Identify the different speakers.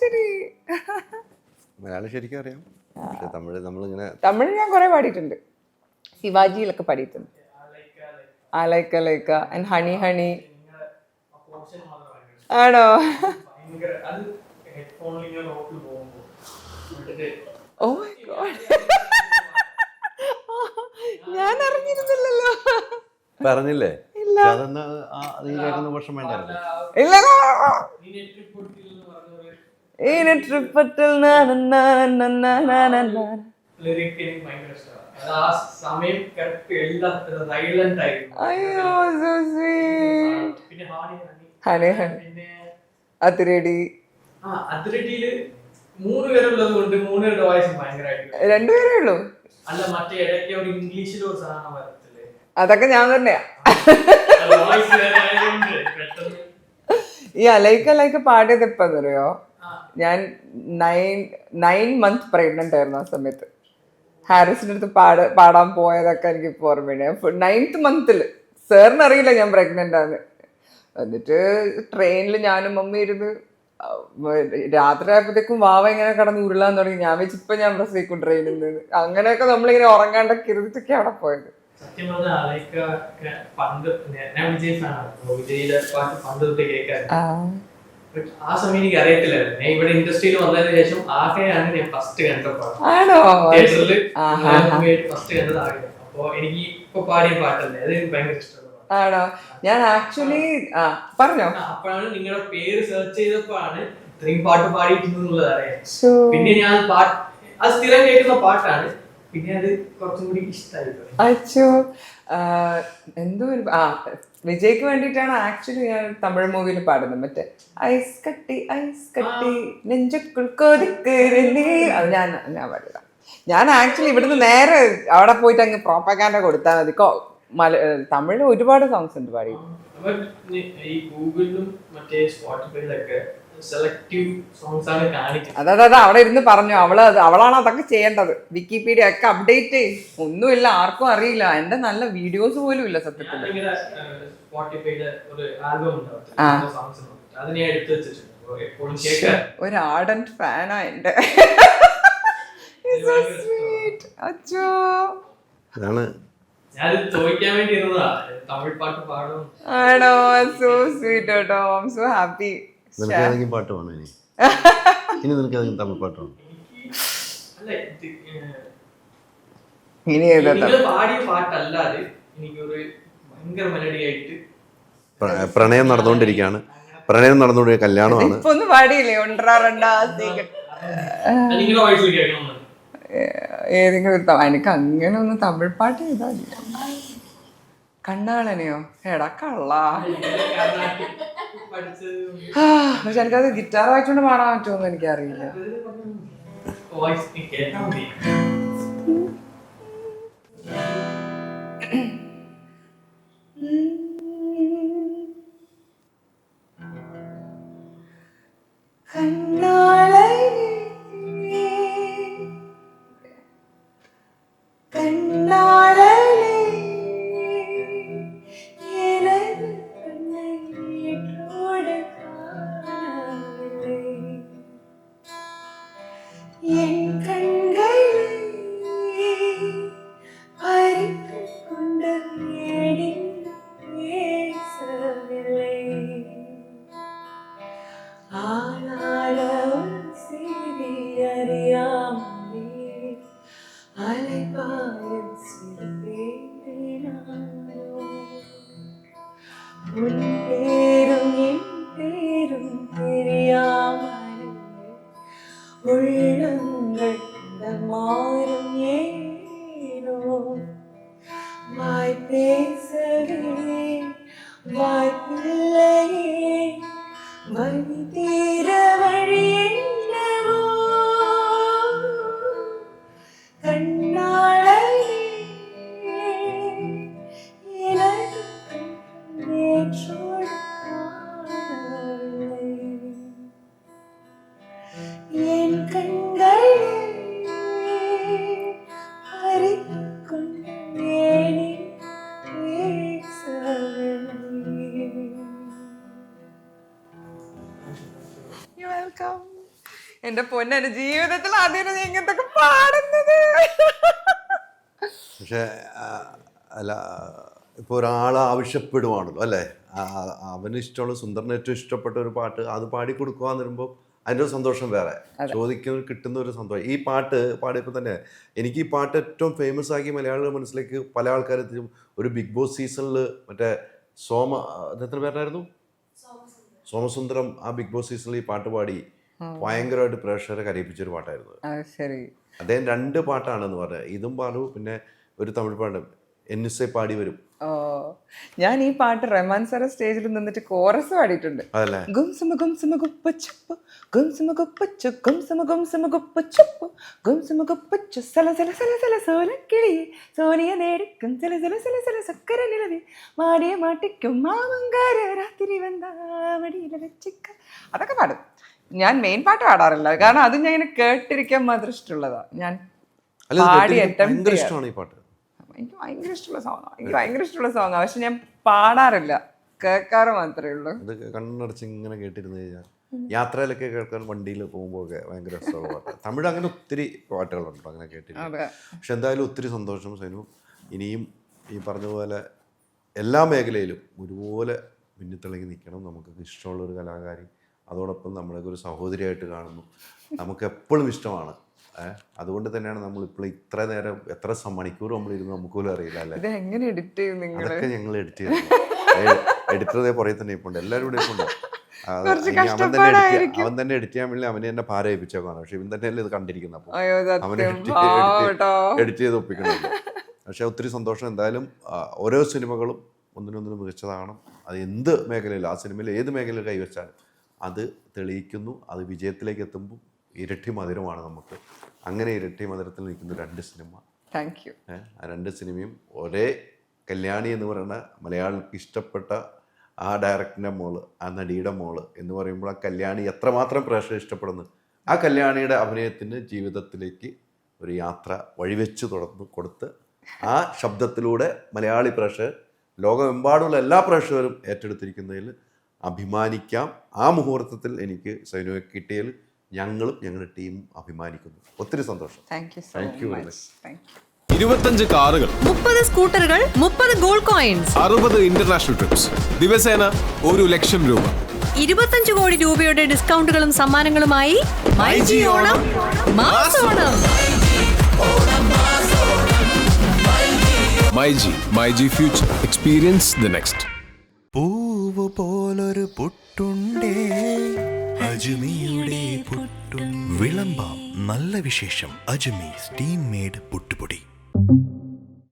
Speaker 1: ശരി.
Speaker 2: മലയാളം ശരിക്കും അറിയാം. പക്ഷെ തമിഴ് നമ്മളിങ്ങനെ
Speaker 1: തമിഴ് ഞാൻ കുറെ പാടിയിട്ടുണ്ട്. ശിവാജിയിലൊക്കെ പാടിയിട്ടുണ്ട്. ആലൈക്ക ലൈക്ക ആൻഡ് ഹണി ഹണി ആണോ?
Speaker 3: ഭയങ്കര അത് ഹെഡ്ഫോണിൽ ഇങ്ങനെ റോട്ടിൽ പോകുമ്പോ
Speaker 1: ഓ മൈ ഗോഡ് ഞാൻ അറിഞ്ഞിരുന്നില്ലല്ലോ
Speaker 2: പറഞ്ഞില്ലേ
Speaker 1: ഇല്ല.
Speaker 3: ആയിരുന്നു.
Speaker 1: അയ്യോ സോ സ്വീറ്റ് അതിരടി.
Speaker 3: അതിരടിയിൽ മൂന്ന് പേരുള്ളത് കൊണ്ട് മൂന്ന് പേരുടെ വോയിസും ഭയങ്കരമായിട്ട്
Speaker 1: രണ്ടുപേരേ ഉള്ളൂ.
Speaker 3: അല്ല മറ്റേ ഇടയ്ക്ക് ഇംഗ്ലീഷിൽ ഒരു സാധനം വരത്തില്ലേ?
Speaker 1: അതൊക്കെ ഞാൻ തന്നെയാ. ഈ അലൈക്ക് അലൈക്ക് പാടിയത് എപ്പോ
Speaker 3: ആ
Speaker 1: ഞാൻ നയൻ നയൻ മന്ത് പ്രഗ്നന്റ് ആയിരുന്നു ആ സമയത്ത്. ഹാരിസിന്റെ അടുത്ത് പാട പാടാൻ പോയതൊക്കെ എനിക്ക് ഇപ്പോൾ ഓർമ്മയുണ്ട് നയൻത്ത് മന്തിൽ സാറിന് അറിയില്ല ഞാൻ പ്രഗ്നന്റ് ആണ് എന്നിട്ട് ട്രെയിനിൽ ഞാനും മമ്മി ഇരുന്ന് രാത്രി ആയപ്പോഴത്തേക്കും വാവ ഇങ്ങനെ കടന്ന് ഉരുളാൻ തുടങ്ങി. ഞാൻ വെച്ച് ഇപ്പൊ ഞാൻ പ്രസവിക്കും ട്രെയിനിൽ നിന്ന് അങ്ങനെയൊക്കെ നമ്മളിങ്ങനെ ഉറങ്ങാണ്ടൊക്കെ ഇരുന്നിട്ടൊക്കെ അവിടെ പോയത്.
Speaker 3: സത്യം പറഞ്ഞാൽ പണ്ട് ഞാൻ- ഞാൻ വിജയ് ഫാനാണ് അപ്പൊ വിജയുടെ പാട്ട് പണ്ട് തൊട്ട് കേൾക്കാൻ But ആ സമയം എനിക്ക് അറിയത്തില്ലായിരുന്നു ഞാൻ ഇവിടെ ഇൻഡസ്ട്രിയിൽ വന്നതിന് ശേഷം ആകെയാണ് ഞാൻ ഫസ്റ്റ് കണ്ടപ്പോൾ
Speaker 1: ആണോ?
Speaker 3: തിയേറ്ററിൽ. ഫസ്റ്റ് കണ്ടത് ആകെ. അപ്പൊ എനിക്ക് ഇപ്പൊ പാടിയ പാട്ടല്ലേ? അത് എനിക്ക് ഭയങ്കര ഇഷ്ടമുള്ള
Speaker 1: ആണോ? ഞാൻ ആക്ച്വലി പറഞ്ഞോ?
Speaker 3: അപ്പോഴാണ് നിങ്ങളുടെ പേര് സെർച്ച് ചെയ്തപ്പോഴാണ് ഇത്രയും പാട്ട് പാടിയിട്ടുള്ളത് അറിയാം. പിന്നെ ഞാൻ പാട്ട് അത് സ്ഥിരം കേൾക്കുന്ന പാട്ടാണ്. പിന്നെ അത് കുറച്ചും കൂടി ഇഷ്ടമായി
Speaker 1: അച്ചോ എന്തോ ഒരു ആ വിജയ്ക്ക് വേണ്ടിയിട്ടാണ് ആക്ച്വലി ഞാൻ തമിഴ് മൂവിയിൽ പാടുന്നത്. മറ്റേ ഐസ് കട്ടി ഐസ് കട്ടി നെഞ്ചുക്കുൾ കൊതിക്കേറി അത് ഞാൻ ഞാൻ പാടില്ല ഞാൻ ആക്ച്വലി ഇവിടുന്ന് നേരെ അവിടെ പോയിട്ട് അങ്ങ് പ്രോപ്പഗാൻഡ കൊടുത്താൽ മതി. മല തമിഴിൽ ഒരുപാട് സോങ്സ് ഉണ്ട് പാടി.
Speaker 3: ഈ ഗൂഗിളിലും മറ്റേ സ്പോട്ടിഫൈയിലൊക്കെ
Speaker 1: അത് അവിടെ ഇരുന്ന് പറഞ്ഞു. അവൾ അവളാണ് അതൊക്കെ ചെയ്യേണ്ടത്. വിക്കിപീഡിയ ഒക്കെ അപ്ഡേറ്റ് ഒന്നുമില്ല ആർക്കും അറിയില്ല. എന്റെ നല്ല വീഡിയോസ് പോലും ഇല്ല സത്യത്തിൽ.
Speaker 3: ഒരു ആൽബം
Speaker 1: ആ.
Speaker 3: ഉണ്ടാവും സോങ്സ് അത് ഞാൻ എടുത്തു വെച്ചിട്ടുണ്ട്. അപ്പൊ എപ്പോഴും കേൾക്കാൻ
Speaker 1: ഒരു ആർഡന്റ് ഫാനാ എന്റെ. അച്ഛോ.
Speaker 2: അതാണ്.
Speaker 1: ആണോ? സോ സ്വീറ്റ് കേട്ടോ. ഐ സോ ഹാപ്പി
Speaker 2: നിനക്ക് ഏതെങ്കിലും പാട്ട് വേണോ ഇനി? ഇനി നിനക്ക് ഏതെങ്കിലും തമിഴ് പാട്ട് വേണം?
Speaker 1: ഇനി ഏതാ
Speaker 3: നിങ്ങൾ പാടിയ പാട്ടല്ലാതെ എനിക്കൊരു ഭയങ്കര മെലഡി ആയിട്ട്
Speaker 2: പ്ര- പ്രണയം നടന്നുകൊണ്ടിരിക്കുകയാണ്. പ്രണയം നടന്നുകൊണ്ടിരിക്കുക കല്യാണമാണ്.
Speaker 1: ഇപ്പൊ ഒന്ന് പാടിയില്ലേ? ഒണ്ടറാ രണ്ടാ സീക്രട്ട്
Speaker 3: നിങ്ങളുടെ വോയിസ് കേൾക്കണം
Speaker 1: ഏതെങ്കിലും ഒരു എനിക്ക് അങ്ങനെ ഒന്ന് തമിഴ് പാട്ട് ചെയ്താൽ കണ്ണാളനെയോ? എടാ കള്ള.
Speaker 3: പഠിച്ചത്
Speaker 1: ആ, പക്ഷെ എനിക്കത് ഗിറ്റാർ വായിച്ചുകൊണ്ട് പാടാൻ പറ്റുമെന്ന് എനിക്കറിയില്ല. மாறும் ஏனோ? வாய் பேசவே வாய்ப்பில்லையே. എന്റെ പൊന്നെ ജീവിതത്തിൽ ആദ്യം ഇങ്ങനത്തെ പാടുന്നത്.
Speaker 2: പക്ഷേ അല്ല ഇപ്പോൾ ഒരാൾ ആവശ്യപ്പെടുവാണല്ലോ അല്ലേ? അവന് ഇഷ്ടമുള്ള സുന്ദറിന് ഏറ്റവും ഇഷ്ടപ്പെട്ട ഒരു പാട്ട് അത് പാടി കൊടുക്കുക എന്ന് വരുമ്പോൾ അതിന്റെ ഒരു സന്തോഷം വേറെ. ചോദിക്കുന്ന കിട്ടുന്ന ഒരു സന്തോഷം. ഈ പാട്ട് പാടിയപ്പോൾ തന്നെ എനിക്ക് ഈ പാട്ട് ഏറ്റവും ഫേമസ് ആക്കി മലയാളികളുടെ മനസ്സിലേക്ക് പല ആൾക്കാരെത്തിയും ഒരു ബിഗ് ബോസ് സീസണിൽ മറ്റേ സോമ എത്ര പേരായിരുന്നു സോമസുന്ദരം. ആ ബിഗ് ബോസ് സീസണിൽ ഈ പാട്ട് പാടി ഭയങ്കരമായിട്ട് പ്രേക്ഷകരെ കരയിപ്പിച്ചൊരു പാട്ടായിരുന്നു
Speaker 1: ശരി.
Speaker 2: അദ്ദേഹം രണ്ട് പാട്ടാണെന്ന് പറഞ്ഞത് ഇതും പാടും പിന്നെ ഒരു തമിഴ് പാട്ട് എൻ എസ് എ പാടി വരും.
Speaker 1: ഓ ഞാൻ ഈ പാട്ട് റഹ്മാൻ സാറെ സ്റ്റേജിൽ നിന്നിട്ട് കോറസ് പാടിയിട്ടുണ്ട്.
Speaker 2: അതല്ലേ?
Speaker 1: ഗുംസുമ ഗുംസുമ ഗുപ്പച്ചപ്പ് ഗുംസുമ ഗുപ്പച്ചു ഗുംസുമ ഗുംസുമ ഗുപ്പച്ചപ്പ് ഗുംസുമ ഗുപ്പച്ചു സല സല സല സല സോലക്കിളി സോനിയ നേടിക്കും. സല സല സല സല സക്കര നിലവി മാടിയ മാട്ടിക്കും മാമങ്കാര രാത്രി വന്നാ മടിയില വെച്ചിക്ക. അതൊക്കെ പാടും. ഞാൻ മെയിൻ പാട്ട് പാടാറില്ല. കാരണം അത് ഞാൻ ഇങ്ങനെ കേട്ടിരിക്കാൻ മാത്രം ഇഷ്ടമുള്ളതാ. ഞാൻ പാടി
Speaker 2: ഇഷ്ടമാണ് ഈ പാട്ട്.
Speaker 1: എനിക്ക് ഭയങ്കര ഇഷ്ടമുള്ള സോങ്ങാണ് എനിക്ക് ഭയങ്കര ഇഷ്ടമുള്ള പക്ഷെ ഞാൻ പാടാറില്ല. കേൾക്കാറ് മാത്രമേ ഉള്ളൂ.
Speaker 2: ഇത് കണ്ണടച്ച് ഇങ്ങനെ കേട്ടിരുന്നു കഴിഞ്ഞാൽ യാത്രയിലൊക്കെ കേൾക്കാൻ വണ്ടിയിൽ പോകുമ്പോഴൊക്കെ ഭയങ്കര രസമുള്ള പാട്ട്. തമിഴ് അങ്ങനെ ഒത്തിരി പാട്ടുകളുണ്ട് അങ്ങനെ
Speaker 1: കേട്ടിട്ടുണ്ട്
Speaker 2: പക്ഷെ എന്തായാലും ഒത്തിരി സന്തോഷം സൈനു. ഇനിയും ഈ പറഞ്ഞ പോലെ എല്ലാ മേഖലയിലും ഒരുപോലെ മുന്നിത്തിളങ്ങി നിൽക്കണം. നമുക്ക് ഇഷ്ടമുള്ള ഒരു കലാകാരി അതോടൊപ്പം നമ്മളൊക്കെ ഒരു സഹോദരിയായിട്ട് കാണുന്നു. നമുക്ക് എപ്പോഴും ഇഷ്ടമാണ് അതുകൊണ്ട് തന്നെയാണ് നമ്മൾ ഇപ്പോൾ ഇത്ര നേരം എത്ര മണിക്കൂർ നമ്മൾ ഇരുന്ന് നമുക്ക് പോലും അറിയില്ല അല്ലേ?
Speaker 1: എങ്ങനെ എഡിറ്റ് ചെയ്യും നിങ്ങൾ
Speaker 2: അതൊക്കെ ഞങ്ങൾ എഡിറ്റ് ചെയ്തു എഡിറ്റർ പുറകെ തന്നെ ഇപ്പൊ ഉണ്ട് എല്ലാവരും ഇവിടെ ഇപ്പൊണ്ട്. അവൻ തന്നെ. അവൻ തന്നെ എഡിറ്റ് ചെയ്യാൻ വേണ്ടി അവനെ തന്നെ പാര ഏൽപ്പിച്ചേക്കാണ് പക്ഷെ ഇവൻ തന്നെയല്ലേ ഇത് കണ്ടിരിക്കുന്നത് അപ്പോൾ അവനെ എഡിറ്റ് ചെയ്ത് ഒപ്പിക്കണം. പക്ഷെ ഒത്തിരി സന്തോഷം. എന്തായാലും ഓരോ സിനിമകളും ഒന്നിനൊന്നിനും മികച്ചതാണ് അത് എന്ത് മേഖലയിലും ആ സിനിമയിൽ ഏത് മേഖലയിൽ കൈവച്ചാലും അത് തെളിയിക്കുന്നു അത് വിജയത്തിലേക്ക് എത്തുമ്പോൾ ഇരട്ടി മധുരമാണ് നമുക്ക്. അങ്ങനെ ഇരട്ടി മധുരത്തിൽ നിൽക്കുന്ന രണ്ട് സിനിമ.
Speaker 1: താങ്ക് യു
Speaker 2: ആ രണ്ട് സിനിമയും ഒരേ കല്യാണി എന്ന് പറയുന്ന മലയാളിക്ക് ഇഷ്ടപ്പെട്ട ആ ഡയറക്ടറിന്റെ മോൾ ആ നടിയുടെ മോൾ എന്ന് പറയുമ്പോൾ ആ കല്യാണി എത്രമാത്രം പ്രേക്ഷകർ ഇഷ്ടപ്പെടുന്നു. ആ കല്യാണിയുടെ അഭിനയത്തിന് ജീവിതത്തിലേക്ക് ഒരു യാത്ര വഴിവെച്ച് തുടർന്ന് കൊടുത്ത് ആ ശബ്ദത്തിലൂടെ മലയാളി പ്രേക്ഷകർ ലോകമെമ്പാടുള്ള എല്ലാ പ്രേക്ഷകരും ഏറ്റെടുത്തിരിക്കുന്നതിൽ അഭിമാനിക്കാം. ആ മുഹൂർത്തത്തിൽ എനിക്ക് സൈനോ കിട്ടിയതിൽ ഞങ്ങളും ഞങ്ങളുടെ ടീം അഭിമാനിക്കുന്നു. ഒത്തിരി സന്തോഷം.
Speaker 1: Thank you so
Speaker 2: you very
Speaker 1: much thank you
Speaker 4: ഇരുപത്തഞ്ച് കാറുകൾ
Speaker 5: മുപ്പത് സ്കൂട്ടറുകൾ മുപ്പത് ഗോൾഡ് കോയിൻസ്.
Speaker 4: അറുപത് ഇന്റർനാഷണൽ ട്രിപ്സ് ദിവസേന ഒരു ലക്ഷം രൂപ.
Speaker 5: ഇരുപത്തഞ്ച് കോടി രൂപയുടെ ഡിസ്കൗണ്ടുകളും സമ്മാനങ്ങളുമായി myG Onam mass Onam.
Speaker 4: MyG myG future. Experience the next.
Speaker 6: പൂവ് പോലൊരു പുട്ടുണ്ടേ. അജ്മിയുടെ പുട്ടും. വിളമ്പാം നല്ല വിശേഷം. അജ്മി സ്റ്റീം മേഡ് പുട്ടുപൊടി.